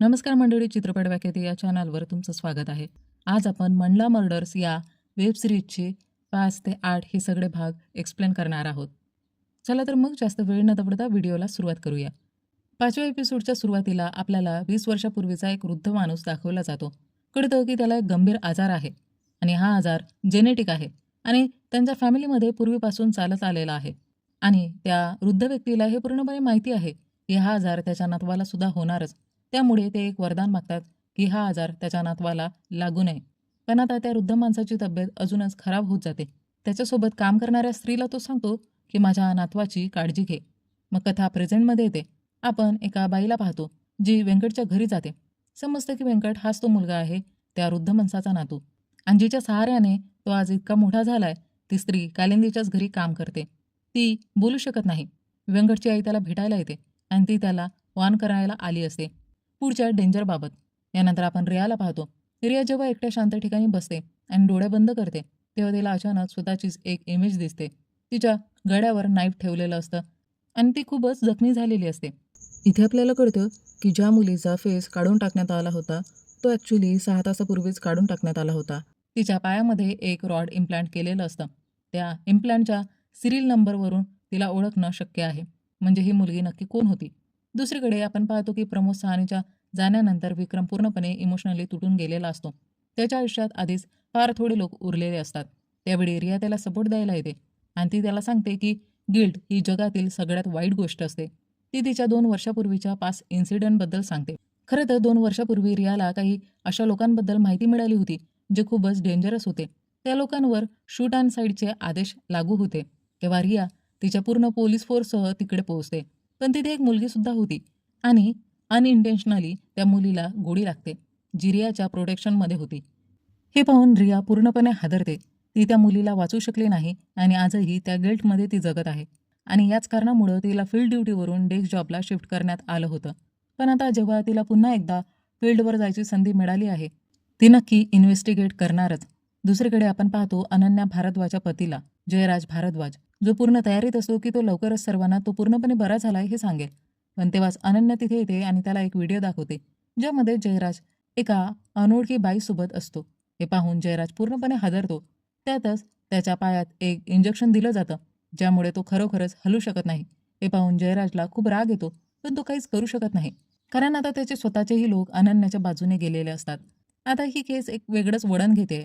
नमस्कार मंडळी चित्रपट व्याख्याती या चॅनलवर तुमचं स्वागत आहे. आज आपण मंडला मर्डर्स या वेब सिरीजचे पाच ते आठ हे सगळे भाग एक्सप्लेन करणार आहोत. चला तर मग जास्त वेळ न दबडता व्हिडिओला सुरुवात करूया. पाचव्या एपिसोडच्या सुरुवातीला आपल्याला वीस वर्षापूर्वीचा एक वृद्ध माणूस दाखवला जातो. कळतं की त्याला एक गंभीर आजार आहे आणि हा आजार जेनेटिक आहे आणि त्यांच्या फॅमिलीमध्ये पूर्वीपासून चालत आलेला आहे. आणि त्या वृद्ध व्यक्तीला हे पूर्णपणे माहिती आहे की हा आजार त्याच्या नातवाला सुद्धा होणारच. त्यामुळे ते एक वरदान मागतात की हा आजार त्याच्या नातवाला लागू नये. पण आता त्या वृद्ध माणसाची तब्येत अजूनच खराब होत जाते. त्याच्यासोबत काम करणाऱ्या स्त्रीला तो सांगतो की माझ्या नातवाची काळजी घे. मग कथा प्रेझेंटमध्ये येते. आपण एका बाईला पाहतो जी व्यंकटच्या घरी जाते. समजतं की व्यंकट हाच तो मुलगा आहे त्या वृद्ध माणसाचा नातू. आणि जिच्या सहाऱ्याने तो आज इतका मोठा झालाय ती स्त्री कालिंदीच्याच घरी काम करते. ती बोलू शकत नाही. व्यंकटची आई त्याला भेटायला येते आणि ती त्याला वान करायला आली असते. पुढच्या डेंजरबाबत यानंतर आपण रियाला पाहतो. रिया जेव्हा एकट्या शांत ठिकाणी बसते आणि डोळे बंद करते तेव्हा तिला अचानक स्वतःचीच एक इमेज दिसते. तिच्या गळ्यावर नाईफ ठेवलेलं असतं आणि ती खूपच जखमी झालेली असते. इथे आपल्याला कळतं की ज्या मुलीचा फेस काढून टाकण्यात आला होता तो ॲक्च्युली सहा तासापूर्वीच काढून टाकण्यात आला होता. तिच्या पायामध्ये एक रॉड इम्प्लांट केलेलं असतं. त्या इम्प्लांटच्या सिरियल नंबरवरून तिला ओळखणं शक्य आहे. म्हणजे ही मुलगी नक्की कोण होती? दुसरीकडे आपण पाहतो की प्रमोद सहानीच्या जाण्यानंतर विक्रम पूर्णपणे इमोशनली तुटून गेलेला असतो. त्याच्या आयुष्यात आधीच फार थोडे लोक उरलेले असतात. त्यावेळी रिया त्याला सपोर्ट द्यायला येते आणि ती त्याला सांगते की गिल्ट ही जगातील सगळ्यात वाईट गोष्ट असते. ती तिच्या दोन वर्षापूर्वीच्या पाच इन्सिडेंटबद्दल सांगते. खरं तर दोन वर्षापूर्वी रियाला काही अशा लोकांबद्दल माहिती मिळाली होती जे खूपच डेंजरस होते. त्या लोकांवर शूट अँड साईडचे आदेश लागू होते. तेव्हा रिया तिच्या पूर्ण पोलीस फोर्ससह तिकडे पोहोचते. पण तिथे एक मुलगीसुद्धा होती. आणि अनइंटेन्शनली त्या मुलीला गोळी लागते. जी रियाच्या प्रोटेक्शनमध्ये होती. हे पाहून रिया पूर्णपणे हादरते. ती त्या मुलीला वाचू शकली नाही आणि आजही त्या गिल्टमध्ये ती जगत आहे. आणि याच कारणामुळं तिला फील्ड ड्युटीवरून डेस्क जॉबला शिफ्ट करण्यात आलं होतं. पण आता जेव्हा तिला पुन्हा एकदा फील्डवर जायची संधी मिळाली आहे ती नक्की इन्व्हेस्टिगेट करणारच. दुसरीकडे आपण पाहतो अनन्या भारद्वाजच्या पतीला जयराज भारद्वाज. जो पूर्ण तयारीत असतो की तो लवकरच सर्वांना तो पूर्णपणे बरा झालाय हे सांगेल. पण तेव्हाच अनन्या तिथे येते आणि त्याला एक व्हिडिओ दाखवते ज्यामध्ये जयराज एका अनोळखी बाईसोबत असतो. हे पाहून जयराज पूर्णपणे हादरतो. त्यातच त्याच्या पायात एक इंजेक्शन दिलं जातं ज्यामुळे तो खरोखरच हलू शकत नाही. हे पाहून जयराजला खूप राग येतो पण तो काहीच करू शकत नाही. कारण आता त्याचे स्वतःचेही लोक अनन्याच्या बाजूने गेलेले असतात. आता ही केस एक वेगळंच वळण घेते.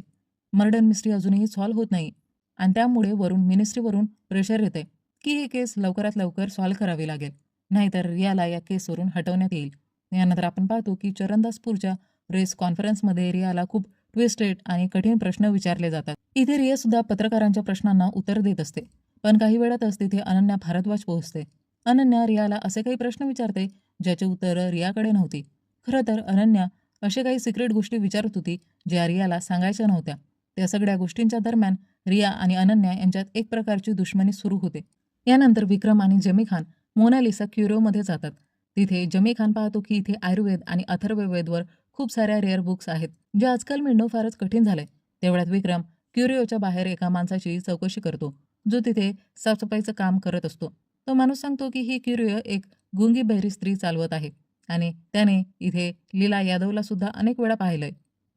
मर्डर मिस्ट्री अजूनही सॉल्व्ह होत नाही. आणि त्यामुळे वरून मिनिस्ट्रीवरून प्रेशर येते की ही केस लवकरात लवकर सॉल्व्ह करावी लागेल. नाहीतर रियाला या केसवरून हटवण्यात येईल. यानंतर आपण पाहतो की चरणदासपूरच्या प्रेस कॉन्फरन्समध्ये रियाला खूप ट्विस्टेड आणि कठीण प्रश्न विचारले जातात. इथे रिया सुद्धा पत्रकारांच्या प्रश्नांना उत्तर देत असते. पण काही वेळातच तिथे अनन्या भारद्वाज पोहोचते. अनन्या रियाला असे काही प्रश्न विचारते ज्याचे उत्तरं रियाकडे नव्हती. खरं तर अनन्या असे काही सिक्रेट गोष्टी विचारत होती ज्या रियाला सांगायच्या नव्हत्या. त्या सगळ्या गोष्टींच्या दरम्यान रिया आणि अनन्या यांच्यात एक प्रकारची दुश्मनी सुरू होते. यानंतर विक्रम आणि जमी खान मोनालिसा क्युरोमध्ये जातात. तिथे जमी खान पाहतो की इथे आयुर्वेद आणि अथर्ववेदवर खूप साऱ्या रेअर बुक्स आहेत जे आजकाल मिळणं फारच कठीण झालंय. तेवढ्यात विक्रम क्युरिओच्या बाहेर एका माणसाची चौकशी करतो जो तिथे साफसफाईचं काम करत असतो. तो माणूस सांगतो की ही क्युरिओ एक गुंगी बहिरी स्त्री चालवत आहे आणि त्याने इथे लीला यादवला सुद्धा अनेक वेळा पाहिलंय.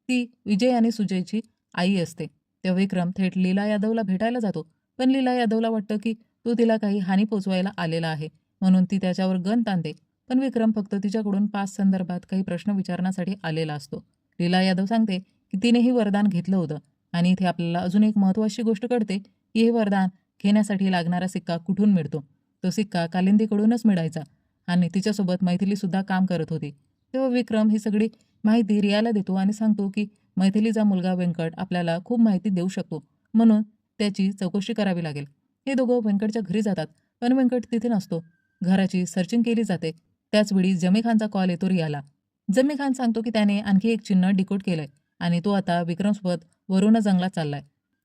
ती विजय आणि सुजयची आई असते. तेव्हा विक्रम थेट लीला यादवला भेटायला जातो. पण लीला यादवला वाटतं की तो तिला काही हानी पोचवायला आलेला आहे. म्हणून ती त्याच्यावर गण ताणते. पण विक्रम फक्त तिच्याकडून पाच संदर्भात काही प्रश्न विचारण्यासाठी आलेला असतो. लीला यादव सांगते की तिनेही वरदान घेतलं होतं. आणि इथे आपल्याला अजून एक महत्त्वाची गोष्ट कळते की हे वरदान घेण्यासाठी लागणारा सिक्का कुठून मिळतो? तो सिक्का कालिंदीकडूनच मिळायचा आणि तिच्यासोबत मैथिलीसुद्धा काम करत होती. तेव्हा विक्रम ही सगळी माहिती रियाला देतो आणि सांगतो की मैथिलीचा मुलगा व्यंकट आपल्याला खूप माहिती देऊ शकतो. म्हणून त्याची चौकशी करावी लागेल. हे दोघं व्यंकटच्या घरी जातात पण व्यंकट तिथे नसतो. घराची सर्चिंग केली जाते. त्याचवेळी जमी खानचा कॉल येतो रियाला. जमी खान सांगतो की त्याने आणखी एक चिन्ह डिकोड केलंय आणि तो आता विक्रमसोबत वरुण जंगलात चाललाय.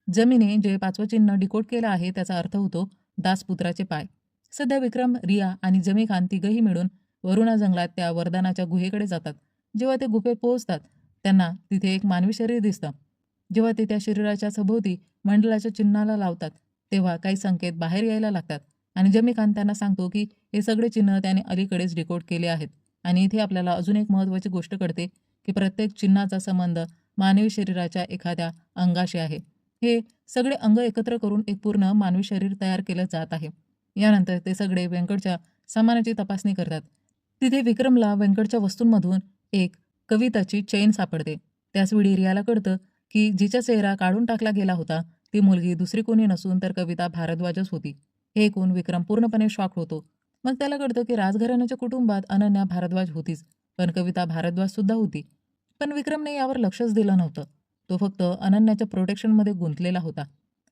जमीने जे पाचवं चिन्ह डिकोड केलं आहे त्याचा अर्थ होतो दासपुत्राचे पाय. सध्या विक्रम रिया आणि जमी खान तिघही मिळून वरुणा जंगलात त्या वरदानाच्या गुहेकडे जातात. जेव्हा ते गुफेत पोहोचतात त्यांना तिथे एक मानवी शरीर दिसतं. जेव्हा ते त्या शरीराच्या सभोवती मंडलाच्या चिन्हाला लावतात तेव्हा काही संकेत बाहेर यायला लागतात आणि जमीखान त्यांना सांगतो की हे सगळे चिन्ह त्याने अलीकडेच डिकोड केले आहेत आणि इथे आपल्याला अजून एक महत्त्वाची गोष्ट कळते की प्रत्येक चिन्हाचा संबंध मानवी शरीराच्या एखाद्या अंगाशी आहे. हे सगळे अंग एकत्र करून एक पूर्ण मानवी शरीर तयार केलं जात आहे. यानंतर ते सगळे व्यंकटच्या सामानाची तपासणी करतात. तिथे विक्रमला व्यंकटच्या वस्तूंमधून एक कविताची चैन सापडते. त्याचवेळी रियाला कळतं की जिचा चेहरा काढून टाकला गेला होता ती मुलगी दुसरी कोणी नसून तर कविता भारद्वाजच होती. हे ऐकून विक्रम पूर्णपणे शॉक होतो. मग त्याला कळतं की राजघराण्याच्या कुटुंबात अनन्या भारद्वाज होतीच पण कविता भारद्वाज सुद्धा होती. पण विक्रमने यावर लक्षच दिलं नव्हतं. तो फक्त अनन्याच्या प्रोटेक्शनमध्ये गुंतलेला होता.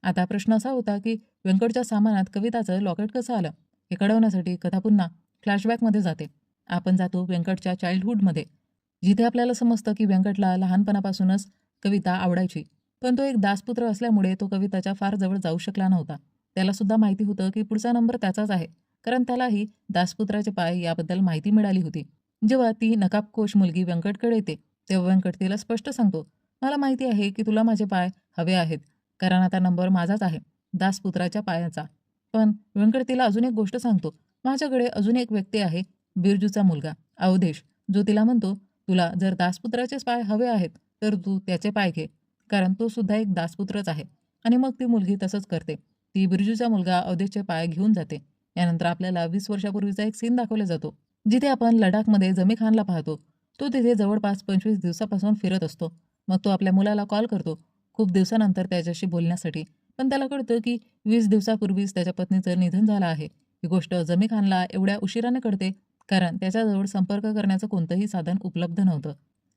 आता प्रश्न असा होता की व्यंकटच्या सामानात कविताचं लॉकेट कसं आलं? हे कळवण्यासाठी कथा पुन्हा फ्लॅशबॅकमध्ये जाते. आपण जातो व्यंकटच्या चाइल्डहूडमध्ये जिथे आपल्याला समजतं की व्यंकटला लहानपणापासूनच कविता आवडायची पण तो एक दासपुत्र असल्यामुळे तो कविताच्या फार जवळ जाऊ शकला नव्हता. त्याला सुद्धा माहिती होतं की पुढचा नंबर त्याचाच आहे कारण त्यालाही दासपुत्राचे पाय याबद्दल माहिती मिळाली होती. जेव्हा ती नकाबकोश मुलगी व्यंकटकडे येते तेव्हा व्यंकट तिला स्पष्ट सांगतो मला माहिती आहे की तुला माझे पाय हवे आहेत कारण आता नंबर माझाच आहे दासपुत्राच्या पायाचा. पण व्यंकट तिला अजून एक गोष्ट सांगतो माझ्याकडे अजून एक व्यक्ती आहे बिरजूचा मुलगा अवधेश जो तिला म्हणतो तुला जर दासपुत्राचेच पाय हवे आहेत तर तू त्याचे पाय घे कारण तो सुद्धा एक दासपुत्रच आहे. आणि मग ती मुलगी तसंच करते. ती बिरजूचा मुलगा अवधेचे पाय घेऊन जाते. यानंतर आपल्याला वीस वर्षापूर्वीचा एक सीन दाखवला जातो जिथे आपण लडाखमध्ये जमी खानला पाहतो. तो तिथे जवळपास पंचवीस दिवसापासून फिरत असतो. मग तो आपल्या मुलाला कॉल करतो खूप दिवसानंतर त्याच्याशी बोलण्यासाठी. पण त्याला कळतं की वीस दिवसापूर्वीच त्याच्या पत्नीचं निधन झालं आहे. ही गोष्ट जमी खानला एवढ्या उशिराने कळते कारण त्याच्याजवळ संपर्क करण्याचं कोणतंही साधन उपलब्ध नव्हतं.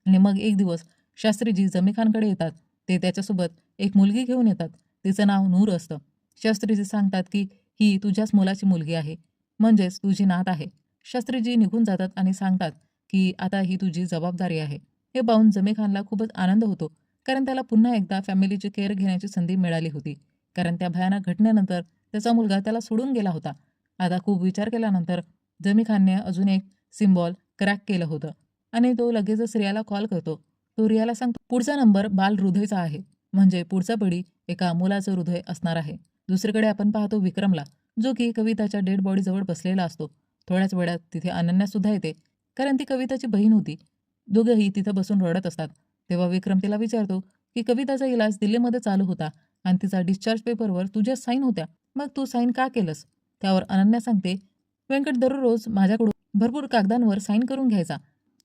आणि मग एक दिवस शास्त्रीजी जमीखानकडे येतात. ते त्याच्यासोबत एक मुलगी घेऊन येतात. तिचं नाव नूर असतं. शास्त्रीजी सांगतात की ही तुझ्याच मुलाची मुलगी आहे. म्हणजेच तुझी नात आहे. शास्त्रीजी निघून जातात आणि सांगतात की आता ही तुझी जबाबदारी आहे. हे पाहून जमीखानला खूपच आनंद होतो. कारण त्याला पुन्हा एकदा फॅमिलीची केअर घेण्याची संधी मिळाली होती. कारण त्या भयानक घटनेनंतर त्याचा मुलगा त्याला सोडून गेला होता. आता खूप विचार केल्यानंतर जमी खानने अजून एक सिम्बॉल क्रॅक केलं होतं आणि तो लगेचच रियाला कॉल करतो. तो रियाला सांगतो पुढचा नंबर बाल हृदयचा आहे. म्हणजे पुढचा पडी एका मुलाचं हृदय असणार आहे. दुसरीकडे आपण पाहतो विक्रमला जो की कविताच्या डेड बॉडीजवळ बसलेला असतो. थोड्याच वेळात तिथे अनन्या सुद्धा येते. कारण ती कविताची बहीण होती. दोघंही तिथं बसून रडत असतात. तेव्हा विक्रम तिला विचारतो की कविताचा इलाज दिल्लीमध्ये चालू होता आणि तिचा डिस्चार्ज पेपरवर तुझ्या साईन होत्या. मग तू साईन का केलंस? त्यावर अनन्या सांगते व्यंकट दररोज माझ्याकडून भरपूर कागदांवर साईन करून घ्यायचा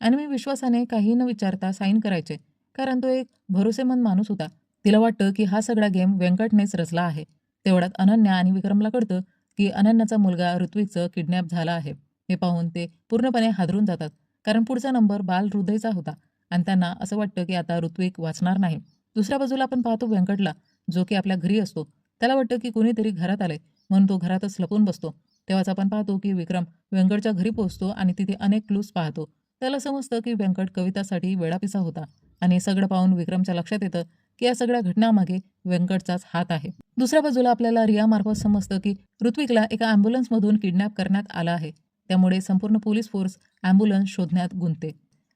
आणि मी विश्वासाने काही न विचारता साईन करायचे कारण तो एक भरोसेमंद माणूस होता. तिला वाटतं की हा सगळा गेम व्यंकटनेच रचला आहे. तेवढ्यात अनन्या आणि विक्रमला कळतं की अनन्याचा मुलगा ऋत्विकचं किडनॅप झाला आहे. हे पाहून ते पूर्णपणे हादरून जातात कारण पुढचा नंबर बाल हृदयचा होता आणि त्यांना असं वाटतं की आता ऋत्विक वाचणार नाही. दुसऱ्या बाजूला आपण पाहतो व्यंकटला जो की आपल्या घरी असतो. त्याला वाटतं की कोणीतरी घरात आले म्हणून तो घरातच लपून बसतो. तेव्हाच आपण पाहतो की विक्रम व्यंकटच्या घरी पोहोचतो आणि तिथे अनेक क्लूज पाहतो. त्याला समजतं की व्यंकट कवितासाठी वेळापिसा होता आणि हे सगळं पाहून विक्रमच्या लक्षात येतं की या सगळ्या घटनामागे व्यंकटचाच हात आहे. दुसऱ्या बाजूला आपल्याला रियामार्फत समजतं की ऋत्विकला एका ॲम्ब्युलन्समधून किडनॅप करण्यात आला आहे. त्यामुळे संपूर्ण पोलीस फोर्स ॲम्ब्युलन्स शोधण्यात गुंतते.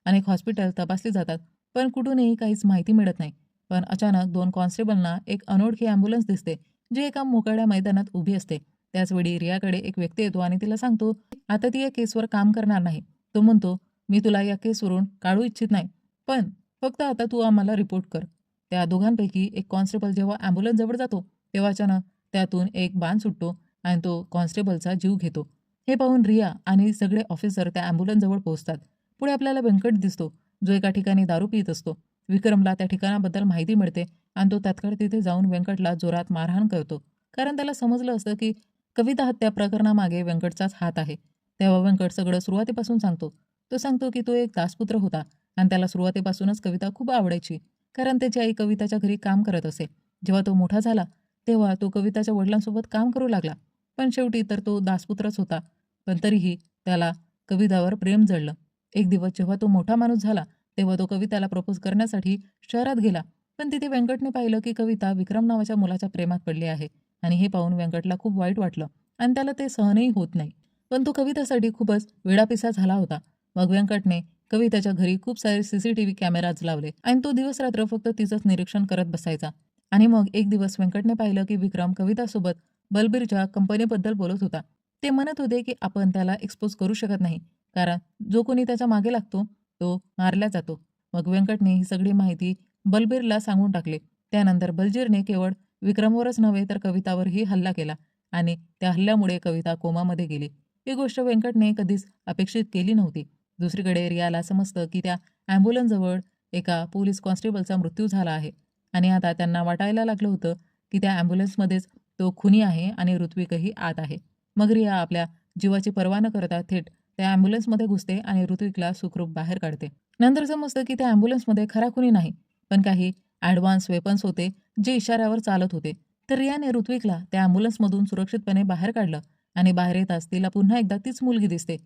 अनेक हॉस्पिटल तपासली जातात पण कुठूनही काहीच माहिती मिळत नाही. पण अचानक दोन कॉन्स्टेबलना एक अनोळखी ॲम्ब्युलन्स दिसते जी एका मोकळ्या मैदानात उभी असते. त्याचवेळी रियाकडे एक व्यक्ती येतो आणि तिला सांगतो आता ती या केसवर काम करणार नाही. तो म्हणतो मी तुला या केसवरून काढू इच्छित नाही पण फक्त आता तू आम्हाला रिपोर्ट कर. त्या दोघांपैकी एक कॉन्स्टेबल जेव्हा ॲम्ब्युलन्स जवळ जातो तेव्हा अचानक त्यातून एक बाण सुटतो आणि तो कॉन्स्टेबलचा जीव घेतो. हे पाहून रिया आणि सगळे ऑफिसर त्या ॲम्ब्युलन्सजवळ पोहोचतात. पुढे आपल्याला व्यंकट दिसतो जो एका ठिकाणी दारू पित असतो. विक्रमला त्या ठिकाणाबद्दल माहिती मिळते आणि तो तात्काळ तिथे जाऊन व्यंकटला जोरात मारहाण करतो. कारण त्याला समजलं असतं की कविता हत्या प्रकरणामागे व्यंकटचाच हात आहे. तेव्हा व्यंकट सगळं सुरुवातीपासून सांगतो. तो सांगतो की तो एक दासपुत्र होता आणि त्याला सुरुवातीपासूनच कविता खूप आवडायची कारण त्याची आई कविताच्या घरी काम करत असे. जेव्हा तो मोठा झाला तेव्हा तो कविताच्या वडिलांसोबत काम करू लागला. पण शेवटी तर तो दासपुत्रच होता पण तरीही त्याला कवितावर प्रेम जडलं. एक दिवस जेव्हा तो मोठा माणूस झाला तेव्हा तो कविताला प्रपोज करण्यासाठी शहरात गेला. पण तिथे व्यंकटने पाहिलं की कविता विक्रम नावाच्या मुलाच्या प्रेमात पडली आहे. आणि हे पाहून व्यंकटला खूप वाईट वाटलं. आणि त्याला ते सहनही होत नाही. पण तो कवितासाठी खूपच वेडापिसा झाला होता. मग व्यंकटने कविताच्या घरी खूप सारे सीसीटीव्ही कॅमेराज लावले आणि तो दिवस रात्र फक्त तिचंच निरीक्षण करत बसायचा. आणि मग एक दिवस व्यंकटने पाहिलं की विक्रम कवितासोबत बलबीरच्या कंपनीबद्दल बोलत होता. ते म्हणत होते की आपण त्याला एक्सपोज करू शकत नाही. कारण जो कोणी त्याच्यामागे लागतो तो मारला जातो. मग व्यंकटने ही सगळी माहिती बलबीरला सांगून टाकले. त्यानंतर बलजीरने केवळ विक्रमवरच नव्हे तर कवितावरही हल्ला केला आणि त्या हल्ल्यामुळे कविता कोमामध्ये गेली. ही गोष्ट व्यंकटने कधीच अपेक्षित केली नव्हती. दुसरीकडे रियाला समजतं की त्या ॲम्ब्युलन्सजवळ एका पोलीस कॉन्स्टेबलचा मृत्यू झाला आहे आणि आता त्यांना वाटायला लागलं होतं की त्या ॲम्ब्युलन्समध्येच तो खुनी आहे आणि ऋत्विकही आत आहे. मग रिया आपल्या जीवाची पर्वा न करता थेट त्या ॲम्ब्युलन्समध्ये घुसते आणि ऋत्विकला सुखरूप बाहेर काढते. नंतर समजतं की त्या ॲम्ब्युलन्समध्ये खरा खुनी नाही पण काही ॲडव्हान्स वेपन्स होते जे इशाऱ्यावर चालत होते. तर रियाने ऋत्विकला त्या ॲम्ब्युलन्समधून सुरक्षितपणे बाहेर काढलं आणि बाहेर येताच तिला पुन्हा एकदा तीच मुलगी दिसते.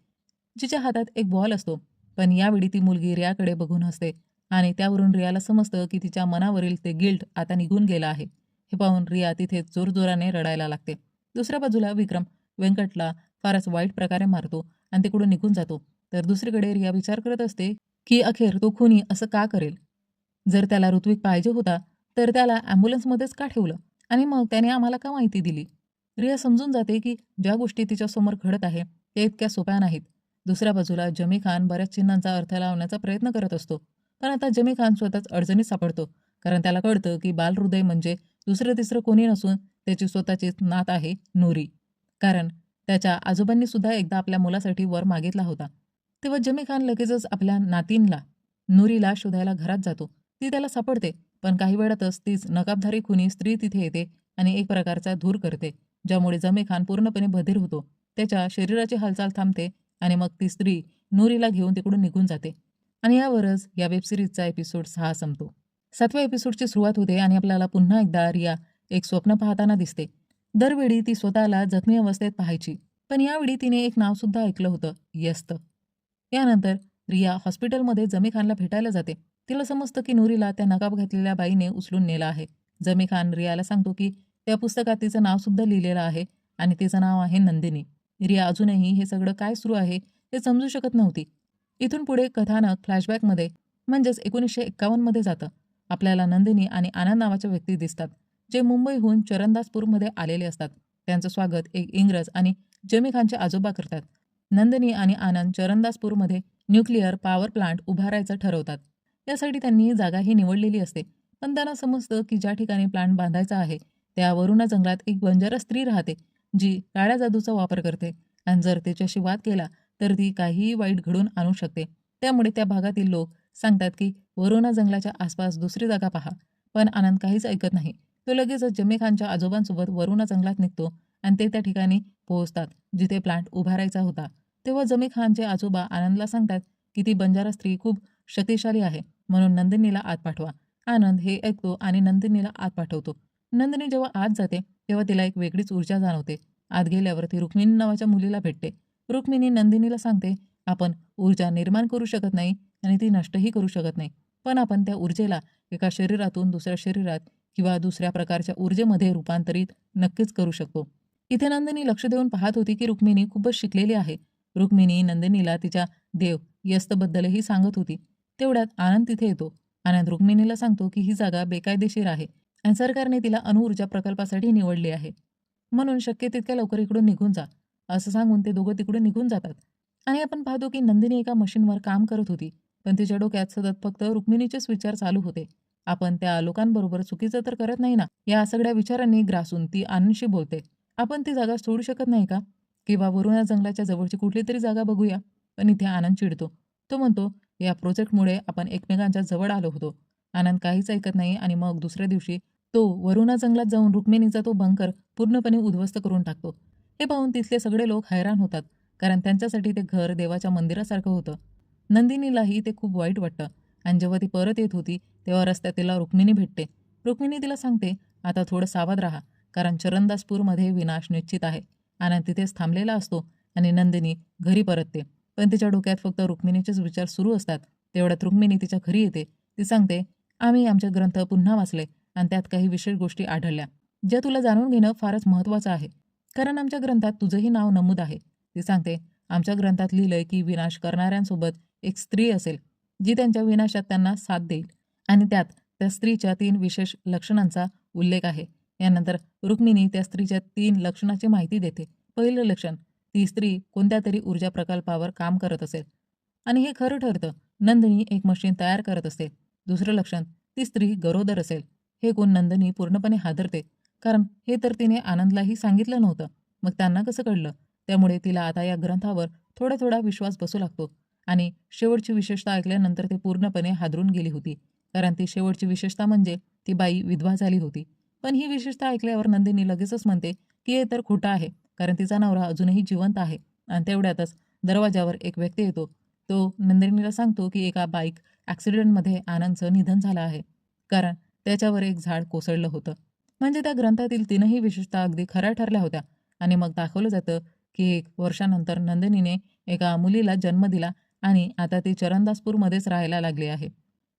जिच्या हातात एक बॉल असतो पण यावेळी ती मुलगी रियाकडे बघून हसते आणि त्यावरून रियाला समजतं की तिच्या मनावरील ते गिल्ट आता निघून गेलं आहे. हे पाहून रिया तिथे जोरजोराने रडायला लागते. दुसऱ्या बाजूला विक्रम व्यंकटला फारच वाईट प्रकारे मारतो आणि तिकडून निघून जातो. तर दुसरीकडे रिया विचार करत असते की अखेर तो खुनी असं का करेल? जर त्याला ऋत्विक पाहिजे होता तर त्याला ॲम्ब्युलन्समध्येच का ठेवलं? आणि मग त्याने आम्हाला का माहिती दिली? रिया समजून जाते की ज्या गोष्टी तिच्यासमोर घडत आहे त्या इतक्या सोप्या नाहीत. दुसऱ्या बाजूला जमी खान बऱ्याच चिन्हांचा अर्थ लावण्याचा प्रयत्न करत असतो. पण आता जमी खान स्वतःच अडचणीत सापडतो कारण त्याला कळतं की बालहृदय म्हणजे दुसरं तिसरं कोणी नसून त्याची स्वतःचीच नात आहे नोरी. कारण त्याच्या आजोबांनी सुद्धा एकदा आपल्या मुलासाठी वर मागितला होता. तेव्हा जमी खान लगेचच आपल्या नातींला नोरीला शोधायला घरात जातो. ती त्याला सापडते. पण काही वेळातच तीच नकाबधारी खुनी स्त्री तिथे येते आणि एक प्रकारचा धूर करते ज्यामुळे जमे खान पूर्णपणे बधीर होतो. त्याच्या शरीराची हालचाल थांबते आणि मग ती स्त्री नोरीला घेऊन तिकडून निघून जाते. आणि यावरच या वेबसिरीजचा एपिसोड सहा संपतो. सातव्या एपिसोडची सुरुवात होते आणि आपल्याला पुन्हा एकदा रिया एक स्वप्न पाहताना दिसते. दरवेळी ती स्वतःला जखमी अवस्थेत पाहायची. पण यावेळी तिने एक नाव सुद्धा ऐकलं होतं यस्त. यानंतर रिया हॉस्पिटलमध्ये जमी खानला भेटायला जाते. तिला समजतं की नूरीला त्या नकाब घातलेल्या बाईने उचलून नेलं आहे. जमी खान रियाला सांगतो की त्या पुस्तकात तिचं नाव सुद्धा लिहिलेलं आहे आणि तिचं नाव आहे नंदिनी. रिया अजूनही हे सगळं काय सुरू आहे हे समजू शकत नव्हती. इथून पुढे कथानक फ्लॅशबॅकमध्ये म्हणजेच एकोणीसशे एक्कावन्नमध्ये जातं. आपल्याला नंदिनी आणि आनंद नावाच्या व्यक्ती दिसतात जे मुंबईहून चरणदासपूरमध्ये आलेले असतात. त्यांचं स्वागत एक इंग्रज आणि जमी खानचे आजोबा करतात. नंदिनी आणि आनंद चरणदासपूरमध्ये न्यूक्लिअर पॉवर प्लांट उभारायचं ठरवतात. यासाठी त्यांनी जागा ही निवडलेली असते. पण त्यांना समजतं की ज्या ठिकाणी प्लांट बांधायचा आहे त्या वरुणा जंगलात एक बंजारा स्त्री राहते जी काळ्या जादूचा वापर करते. आणि जर तिच्याशी वाद केला तर ती काहीही वाईट घडून आणू शकते. त्यामुळे त्या भागातील लोक सांगतात की वरुणा जंगलाच्या आसपास दुसरी जागा पहा. पण आनंद काहीच ऐकत नाही. तो लगेचच जमे खानच्या आजोबांसोबत वरुणा जंगलात निघतो आणि ते त्या ठिकाणी पोहोचतात जिथे प्लांट उभारायचा होता. तेव्हा जमी खानचे आजोबा आनंदला सांगतात की ती बंजारा स्त्री खूप शक्तिशाली आहे. म्हणून नंदिनीला आत पाठवा. आनंद हे ऐकतो आणि नंदिनीला आत पाठवतो. नंदिनी जेव्हा आत जाते तेव्हा तिला एक वेगळीच ऊर्जा जाणवते. आत गेल्यावर ती रुक्मिणी नावाच्या मुलीला भेटते. रुक्मिणी नंदिनीला सांगते आपण ऊर्जा निर्माण करू शकत नाही आणि ती नष्टही करू शकत नाही. पण आपण त्या ऊर्जेला एका शरीरातून दुसऱ्या शरीरात किंवा दुसऱ्या प्रकारच्या ऊर्जेमध्ये रूपांतरित नक्कीच करू शकतो. इथे नंदिनी लक्ष देऊन पाहत होती की रुक्मिणी खूपच शिकलेली आहे. रुक्मिणी नंदिनीला तिच्या देव यस्तबद्दलही सांगत होती. तेवढ्यात आनंद तिथे येतो. आनंद रुक्मिणीला सांगतो की ही जागा बेकायदेशीर आहे. आणि सरकारने तिला अणुऊर्जा प्रकल्पासाठी निवडली आहे. म्हणून शक्य तितक्या लवकर इकडून निघून जा. असं सांगून ते दोघं तिकडून निघून जातात. आणि आपण पाहतो की नंदिनी एका मशीनवर काम करत होती. पण तिच्या डोक्यात सतत फक्त रुक्मिणीचेच विचार चालू होते. आपण त्या लोकांबरोबर चुकीचं तर करत नाही ना? या सगळ्या विचारांनी ग्रासून ती आनंदशी बोलते. आपण ती जागा सोडू शकत नाही का? किंवा वरुणा जंगलाच्या जवळची कुठली तरी जागा बघूया. पण इथे आनंद चिडतो. तो म्हणतो या प्रोजेक्टमुळे आपण एकमेकांच्या जवळ आलो होतो. आनंद काहीच ऐकत नाही आणि मग दुसऱ्या दिवशी तो वरुणा जंगलात जाऊन रुक्मिणीचा तो बंकर पूर्णपणे उद्ध्वस्त करून टाकतो. हे पाहून तिथले सगळे लोक हैराण होतात कारण त्यांच्यासाठी ते घर देवाच्या मंदिरासारखं होतं. नंदिनीलाही ते खूप वाईट वाटतं. आणि जेव्हा ती परत येत होती तेव्हा रस्त्यात तिला रुक्मिणी भेटते. रुक्मिणी तिला सांगते आता थोडं सावध राहा कारण चरणदासपूरमध्ये विनाश निश्चित आहे. आनंद तिथेच थांबलेला असतो आणि नंदिनी घरी परतते. पण तिच्या डोक्यात फक्त रुक्मिणीचेच विचार सुरू असतात. तेवढ्यात रुक्मिणी तिच्या घरी येते. ती सांगते आम्ही आमचे ग्रंथ पुन्हा वाचले आणि त्यात काही विशेष गोष्टी आढळल्या. ज्या तुला जाणून घेणं फारच महत्त्वाचं आहे. कारण आमच्या ग्रंथात तुझंही नाव नमूद आहे. ती सांगते आमच्या ग्रंथात लिहिलंय की विनाश करणाऱ्यांसोबत एक स्त्री असेल जी त्यांच्या विनाशात त्यांना साथ देईल आणि त्यात त्या स्त्रीच्या तीन विशेष लक्षणांचा उल्लेख आहे. यानंतर रुक्मिणी त्या स्त्रीच्या तीन लक्षणाची माहिती देते. पहिलं लक्षण ती स्त्री कोणत्या तरी ऊर्जा प्रकल्पावर काम करत असेल. आणि हे खरं ठरतं नंदिनी एक मशीन तयार करत असते. दुसरं लक्षण ती स्त्री गरोदर असेल. हे कोण नंदिनी पूर्णपणे हादरते. कारण हे तर तिने आनंदलाही सांगितलं नव्हतं. मग त्यांना कसं कळलं? त्यामुळे तिला आता या ग्रंथावर थोडा थोडा विश्वास बसू लागतो. आणि शेवटची विशेषता ऐकल्यानंतर ते पूर्णपणे हादरून गेली होती. कारण ती शेवटची विशेषता म्हणजे ती बाई विधवा झाली होती. पण ही विशेषता ऐकल्यावर नंदिनी लगेचच म्हणते की हे तर खोटं आहे. कारण तिचा नवरा अजूनही जिवंत आहे. आणि तेवढ्यातच दरवाजावर एक व्यक्ती येतो. तो नंदिनीला सांगतो की एका बाईक ॲक्सिडेंटमध्ये आनंदचं निधन झालं आहे. कारण त्याच्यावर एक झाड कोसळलं होतं. म्हणजे त्या ग्रंथातील तीनही विशेषता अगदी खऱ्या ठरल्या होत्या. आणि मग दाखवलं जातं की एक वर्षानंतर नंदिनीने एका मुलीला जन्म दिला आणि आता ती चरणदासपूरमध्येच राहायला लागली आहे.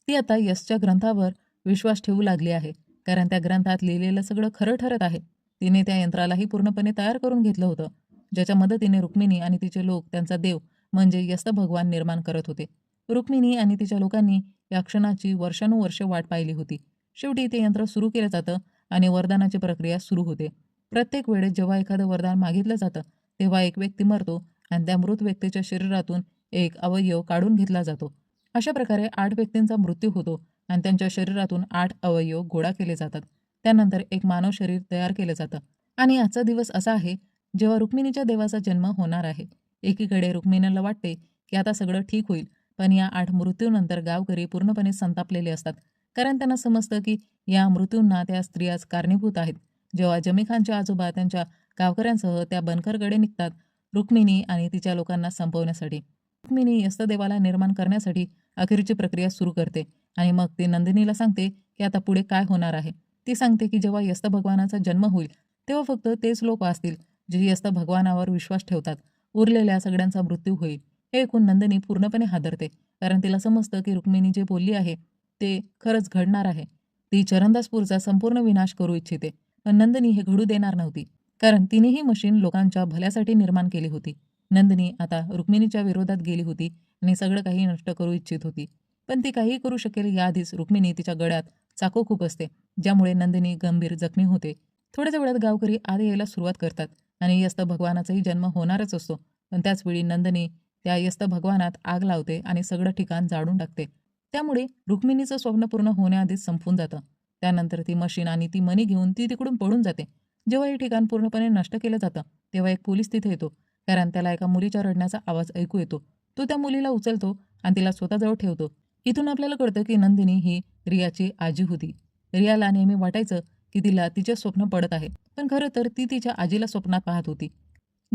ती आता यशच्या ग्रंथावर विश्वास ठेवू लागली आहे. कारण त्या ग्रंथात लिहिलेलं सगळं खरं ठरत आहे. तिने त्या यंत्रालाही पूर्णपणे तयार करून घेतलं होतं. ज्याच्या मदतीने रुक्मिणी आणि तिचे लोक त्यांचा देव म्हणजे यस्त भगवान निर्माण करत होते. रुक्मिणी आणि तिच्या लोकांनी या क्षणाची वर्षानुवर्षे वाट पाहिली होती. शेवटी ते यंत्र सुरू केलं जातं आणि वरदानाची प्रक्रिया सुरू होते. प्रत्येक वेळेस जेव्हा एखादं वरदान मागितलं जातं तेव्हा एक व्यक्ती मरतो आणि त्या मृत व्यक्तीच्या शरीरातून एक अवयव काढून घेतला जातो. अशा प्रकारे आठ व्यक्तींचा मृत्यू होतो आणि त्यांच्या शरीरातून आठ अवयव गोळा केले जातात. त्यानंतर एक मानव शरीर तयार केलं जातं. आणि आजचा दिवस असा आहे जेव्हा रुक्मिणीच्या देवाचा जन्म होणार आहे. एकीकडे रुक्मिणीला वाटते की आता सगळं ठीक होईल पण या आठ मृत्यूनंतर गावकरी पूर्णपणे संतापलेले असतात. कारण त्यांना समजतं की या मृत्यूंना त्या स्त्रियाच कारणीभूत आहेत. जेव्हा जमीखानच्या आजोबा त्यांच्या गावकऱ्यांसह त्या बनकरकडे निघतात रुक्मिणी आणि तिच्या लोकांना संपवण्यासाठी. रुक्मिणी यस्तदेवाला निर्माण करण्यासाठी अखेरची प्रक्रिया सुरू करते आणि मग ती नंदिनीला सांगते की आता पुढे काय होणार आहे. ती सांगते की जेव्हा यस्त भगवानाचा जन्म होईल तेव्हा फक्त तेच लोक असतील जे यस्त भगवानावर विश्वास ठेवतात. उरलेल्या सगळ्यांचा मृत्यू होईल. हे ऐकून नंदिनी पूर्णपणे हादरते. कारण तिला समजतं की रुक्मिणी जे बोलली आहे ते खरंच घडणार आहे. ती चरणदासपूरचा संपूर्ण विनाश करू इच्छिते. पण नंदिनी हे घडू देणार नव्हती. कारण तिने ही मशीन लोकांच्या भल्यासाठी निर्माण केली होती. नंदिनी आता रुक्मिणीच्या विरोधात गेली होती आणि सगळं काही नष्ट करू इच्छित होती. पण ती काही करू शकेल याआधीच रुक्मिणी तिच्या गळ्यात चाकू खूप असते. ज्यामुळे नंदिनी गंभीर जखमी होते. थोड्याच वेळात गावकरी आत यायला सुरुवात करतात आणि यस्त भगवानाचाही जन्म होणारच असतो. पण त्याचवेळी नंदिनी त्या यस्त भगवानात आग लावते आणि सगळं ठिकाण जाळून टाकते. त्यामुळे रुक्मिणीचं स्वप्न पूर्ण होण्याआधीच संपून जातं. त्यानंतर ती मशीन आणि ती मनी घेऊन ती तिकडून पळून जाते. जेव्हा हे ठिकाण पूर्णपणे नष्ट केलं जातं तेव्हा एक पोलीस तिथे येतो. कारण त्याला एका मुलीच्या रडण्याचा आवाज ऐकू येतो. तो त्या मुलीला उचलतो आणि तिला स्वतःजवळ ठेवतो. इथून आपल्याला कळतं की नंदिनी ही रियाची आजी होती. रियाला नेहमी वाटायचं की तिला तिचे स्वप्न पडत आहे. पण खरं तर ती तिच्या आजीला स्वप्नात पाहत होती.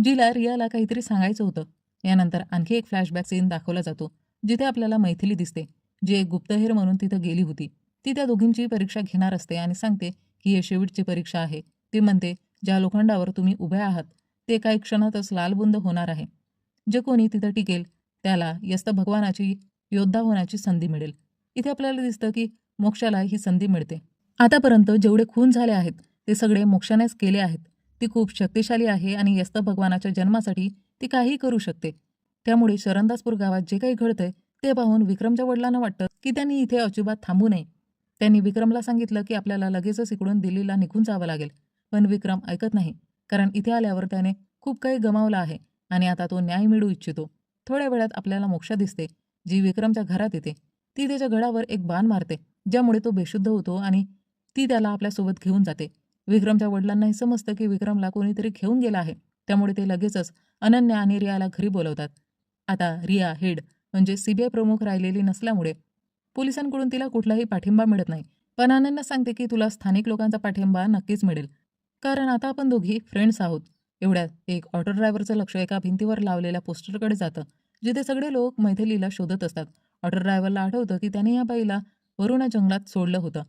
जिला रियाला काहीतरी सांगायचं होतं. यानंतर आणखी एक फ्लॅशबॅक सीन दाखवला जातो जिथे आपल्याला मैथिली दिसते जी एक गुप्तहेर म्हणून तिथं गेली होती. ती त्या दोघींची परीक्षा घेणार असते आणि सांगते की हे शेवटची परीक्षा आहे. ती म्हणते ज्या लोखंडावर तुम्ही उभे आहात ते काही क्षणातच लालबुंद होणार आहे. जे कोणी तिथं टिकेल त्याला यस्त भगवानाची योद्धा होण्याची संधी मिळेल. इथे आपल्याला दिसतं की मोक्षाला ही संधी मिळते. आतापर्यंत जेवढे खून झाले आहेत ते सगळे मोक्षानेच केले आहेत. ती खूप शक्तिशाली आहे आणि यस्त भगवानाच्या जन्मासाठी ती काहीही करू शकते. त्यामुळे शरणदासपूर गावात जे काही घडतंय ते पाहून विक्रमच्या वडिलांना वाटतं की त्यांनी इथे अजिबात थांबू नये. त्यांनी विक्रमला सांगितलं की आपल्याला लगेचच इकडून दिल्लीला निघून जावं लागेल. पण विक्रम ऐकत नाही कारण इथे आल्यावर त्याने खूप काही गमावलं आहे आणि आता तो न्याय मिळू इच्छितो. थोड्या वेळात आपल्याला मोक्षा दिसते. जी विक्रमच्या घरात येते ती त्याच्या गळावर एक बाण मारते ज्यामुळे तो बेशुद्ध होतो आणि ती त्याला आपल्यासोबत घेऊन जाते. विक्रमच्या वडिलांनाही समजतं की विक्रमला कोणीतरी घेऊन गेला आहे. त्यामुळे ते लगेचच अनन्या आणि रियाला घरी बोलवतात. आता रिया हेड म्हणजे सीबीआय प्रमुख राहिलेली नसल्यामुळे पोलिसांकडून तिला कुठलाही पाठिंबा मिळत नाही. पण अनन्या सांगते की तुला स्थानिक लोकांचा पाठिंबा नक्कीच मिळेल. कारण आता आपण दोघी फ्रेंड्स आहोत. एवढ्यात एक ऑटो ड्रायव्हरचं लक्ष एका भिंतीवर लावलेल्या पोस्टरकडे जातं जिथे सगळे लोक मैथिलीला शोधत असतात. ऑटो ड्रायव्हरला आठवतं की त्याने या बाईला वरुणा जंगलात सोडलं होतं.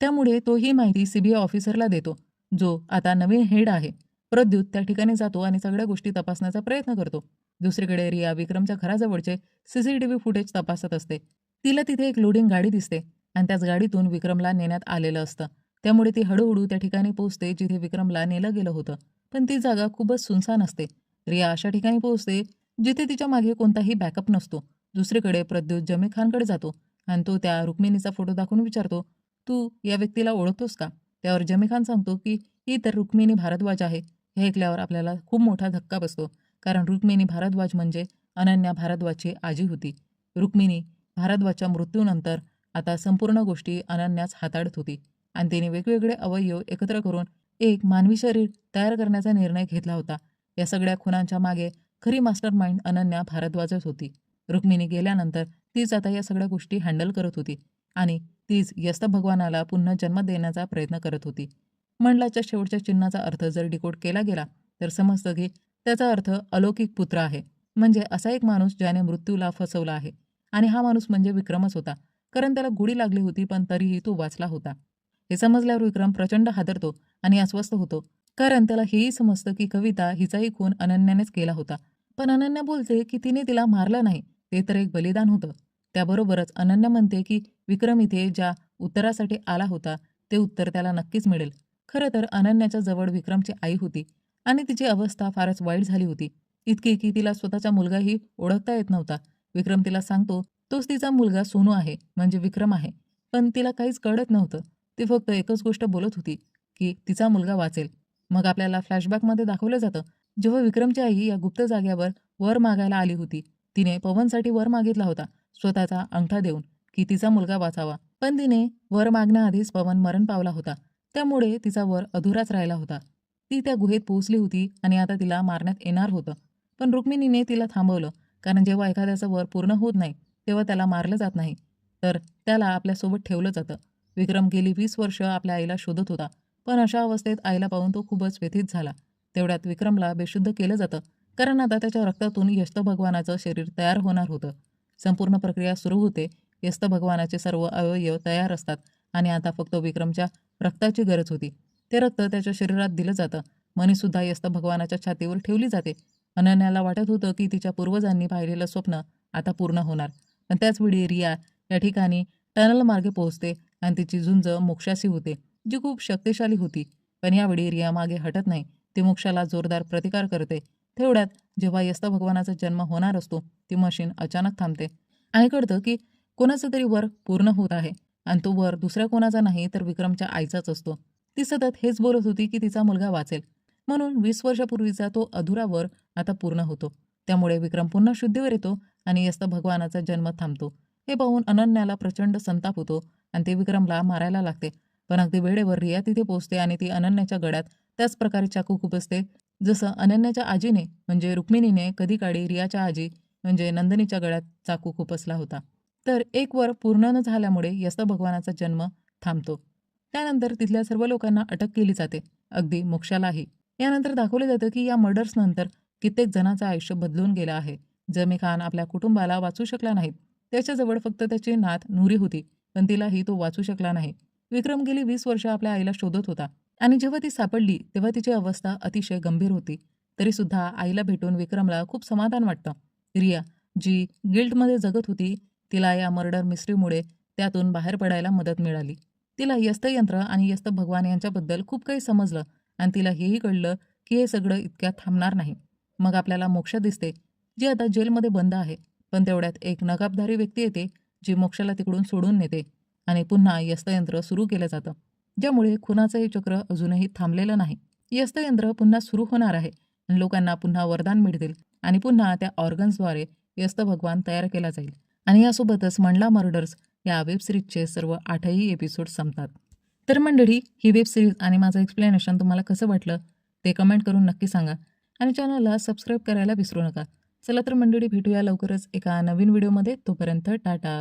त्यामुळे तो ही माहिती सीबीआय ऑफिसरला देतो जो आता नवीन हेड आहे. प्रद्युत त्या ठिकाणी जातो आणि सगळ्या गोष्टी तपासण्याचा प्रयत्न करतो. दुसरीकडे रिया विक्रमच्या घराजवळचे सीसीटीव्ही फुटेज तपासत असते. तिला तिथे एक लोडिंग गाडी दिसते आणि त्याच गाडीतून विक्रमला नेण्यात आलेलं असतं. त्यामुळे ती हळूहळू त्या ठिकाणी पोहोचते जिथे विक्रमला नेलं गेलं होतं. पण ती जागा खूपच सुनसान असते. रिया अशा ठिकाणी पोहोचते जिथे तिच्यामागे कोणताही बॅकअप नसतो. दुसरीकडे प्रद्युत जमी खानकडे जातो आणि तो त्या रुक्मिणीचा फोटो दाखवून विचारतो तू या व्यक्तीला ओळखतोस का? त्यावर जमी खान सांगतो की ही तर रुक्मिणी भारद्वाज आहे. हे ऐकल्यावर आपल्याला खूप मोठा धक्का बसतो. कारण रुक्मिणी भारद्वाज म्हणजे अनन्या भारद्वाजची आजी होती. रुक्मिणी भारद्वाजच्या मृत्यूनंतर आता संपूर्ण गोष्टी अनन्याच हाताळत होती. आणि तिने वेगवेगळे अवयव एकत्र करून एक मानवी शरीर तयार करण्याचा निर्णय घेतला होता. या सगळ्या खुनांच्या मागे खरी मास्टर माइंड अनन्या भारद्वाजच होती. रुक्मिणी गेल्यानंतर तीच आता या सगळ्या गोष्टी हँडल करत होती. आणि तीच यस्त भगवानाला पुन्हा जन्म देण्याचा प्रयत्न करत होती. मंडलाच्या शेवटच्या चिन्हाचा अर्थ जर डिकोड केला गेला तर समजतं की त्याचा अर्थ अलौकिक पुत्र आहे. म्हणजे असा एक माणूस ज्याने मृत्यूला फसवला आहे. आणि हा माणूस म्हणजे विक्रमच होता. कारण त्याला गुढी लागली होती पण तरीही तो वाचला होता. हे समजल्यावर विक्रम प्रचंड हादरतो आणि अस्वस्थ होतो. कारण त्याला हेही समजतं की कविता हिचाही खून अनन्यानेच केला होता. पण अनन्या बोलते की तिने तिला मारलं नाही. ते तर एक बलिदान होतं. त्याबरोबरच अनन्या म्हणते की विक्रम इथे ज्या उत्तरासाठी आला होता ते उत्तर त्याला नक्कीच मिळेल. खरं तर अनन्याच्या जवळ विक्रमची आई होती आणि तिची अवस्था फारच वाईट झाली होती. इतकी की तिला स्वतःचा मुलगाही ओळखता येत नव्हता. विक्रम तिला सांगतो तोच तिचा मुलगा सोनू आहे म्हणजे विक्रम आहे. पण तिला काहीच कळत नव्हतं. ती फक्त एकच गोष्ट बोलत होती की तिचा मुलगा वाचेल. मग आपल्याला फ्लॅशबॅकमध्ये दाखवलं जातं. जेव्हा विक्रमची आई या गुप्त जाग्यावर वर मागायला आली होती तिने पवनसाठी वर मागितला होता स्वतःचा अंगठा देऊन. की तिचा मुलगा वाचावा. पण तिने वर मागण्याआधीच पवन मरण पावला होता. त्यामुळे तिचा वर अधुराच राहिला होता. ती त्या गुहेत पोहोचली होती आणि आता तिला मारण्यात येणार होतं. पण रुक्मिणीने तिला थांबवलं. कारण जेव्हा एखाद्याचं वर पूर्ण होत नाही तेव्हा त्याला मारलं जात नाही. तर त्याला आपल्यासोबत ठेवलं जातं. विक्रम गेली वीस वर्ष आपल्या आईला शोधत होता. पण अशा अवस्थेत आईला पाहून तो खूपच व्यथित झाला. तेवढ्यात विक्रमला बेशुद्ध केलं जातं. कारण आता त्याच्या रक्तातून यष्ट भगवानाचं शरीर तयार होणार होतं. संपूर्ण प्रक्रिया सुरू होते. यस्त भगवानाचे सर्व अवयव तयार असतात आणि आता फक्त विक्रमच्या रक्ताची गरज होती. ते रक्त त्याच्या शरीरात दिलं जातं. मनीसुद्धा यस्त भगवानाच्या छातीवर ठेवली जाते. अनन्याला वाटत होतं की तिच्या पूर्वजांनी पाहिलेलं स्वप्न आता पूर्ण होणार. पण त्याचवेळी रिया या ठिकाणी टनल मार्गे पोहोचते आणि तिची झुंज मोक्षाशी होते जी खूप शक्तिशाली होती. पण यावेळी रिया मागे हटत नाही. ती मोक्षाला जोरदार प्रतिकार करते. तेवढ्यात जेव्हा यस्त भगवानाचा जन्म होणार असतो ती मशीन अचानक थांबते. आणि कळतं की कोणाचं तरी वर पूर्ण होत आहे आणि तो वर दुसऱ्या कोणाचा नाही तर विक्रमच्या आईचाच असतो. ती सतत हेच बोलत होती की तिचा मुलगा वाचेल. म्हणून वीस वर्षापूर्वीचा तो अधुरा वर आता पूर्ण होतो. त्यामुळे विक्रम पुन्हा शुद्धीवर येतो आणि यस्त भगवानाचा जन्म थांबतो. हे पाहून अनन्याला प्रचंड संताप होतो आणि ते विक्रमला मारायला लागते. पण अगदी वेळेवर रिया तिथे पोहोचते आणि ती अनन्याच्या गळ्यात त्याच प्रकारे चाकू खुपसते जसं अनन्याच्या आजीने म्हणजे रुक्मिणीने कधी काळी रियाच्या आजी म्हणजे नंदनीच्या गळ्यात चाकू खुपसला होता. तर एक वर पूर्ण न झाल्यामुळे यस्त भगवानाचा जन्म थांबतो. त्यानंतर तिथल्या सर्व लोकांना अटक केली जाते. अगदी मोक्षालाही. यानंतर दाखवले जातं की या मर्डर्सनंतर कित्येक जणांचं आयुष्य बदलून गेलं आहे. जमी खान आपल्या कुटुंबाला वाचू शकला नाहीत. त्याच्याजवळ फक्त त्याची नात नुरी होती पण तिलाही तो वाचू शकला नाही. विक्रम गेली वीस वर्ष आपल्या आईला शोधत होता आणि जेव्हा ती सापडली तेव्हा तिची अवस्था अतिशय गंभीर होती. तरीसुद्धा आईला भेटून विक्रमला खूप समाधान वाटतं. रिया जी गिल्टमध्ये जगत होती तिला या मर्डर मिस्ट्रीमुळे त्यातून बाहेर पडायला मदत मिळाली. तिला यस्तयंत्र आणि यस्त भगवान यांच्याबद्दल खूप काही समजलं आणि तिला हेही कळलं की हे सगळं इतक्यात थांबणार नाही. मग आपल्याला मोक्ष दिसते जी आता जेलमध्ये बंद आहे पण तेवढ्यात एक नगाबधारी व्यक्ती येते जी मोक्षाला तिकडून सोडून नेते आणि पुन्हा यस्तयंत्र सुरू केलं जातं. ज्यामुळे खुनाचं हे चक्र अजूनही थांबलेलं नाही. यस्तयंत्र पुन्हा सुरू होणार आहे आणि लोकांना पुन्हा वरदान मिळतील आणि पुन्हा त्या ऑर्गन्सद्वारे यस्त भगवान तयार केला जाईल. आणि यासोबतच मंडला मर्डर्स या वेबसिरीजचे सर्व आठही एपिसोड संपतात. तर मंडळी ही वेबसिरीज आणि माझं एक्सप्लेनेशन तुम्हाला कसं वाटलं ते कमेंट करून नक्की सांगा आणि चॅनलला सबस्क्राईब करायला विसरू नका. चला तर मंडळी भेटूया लवकरच एका नवीन व्हिडिओमध्ये तोपर्यंत टाटा.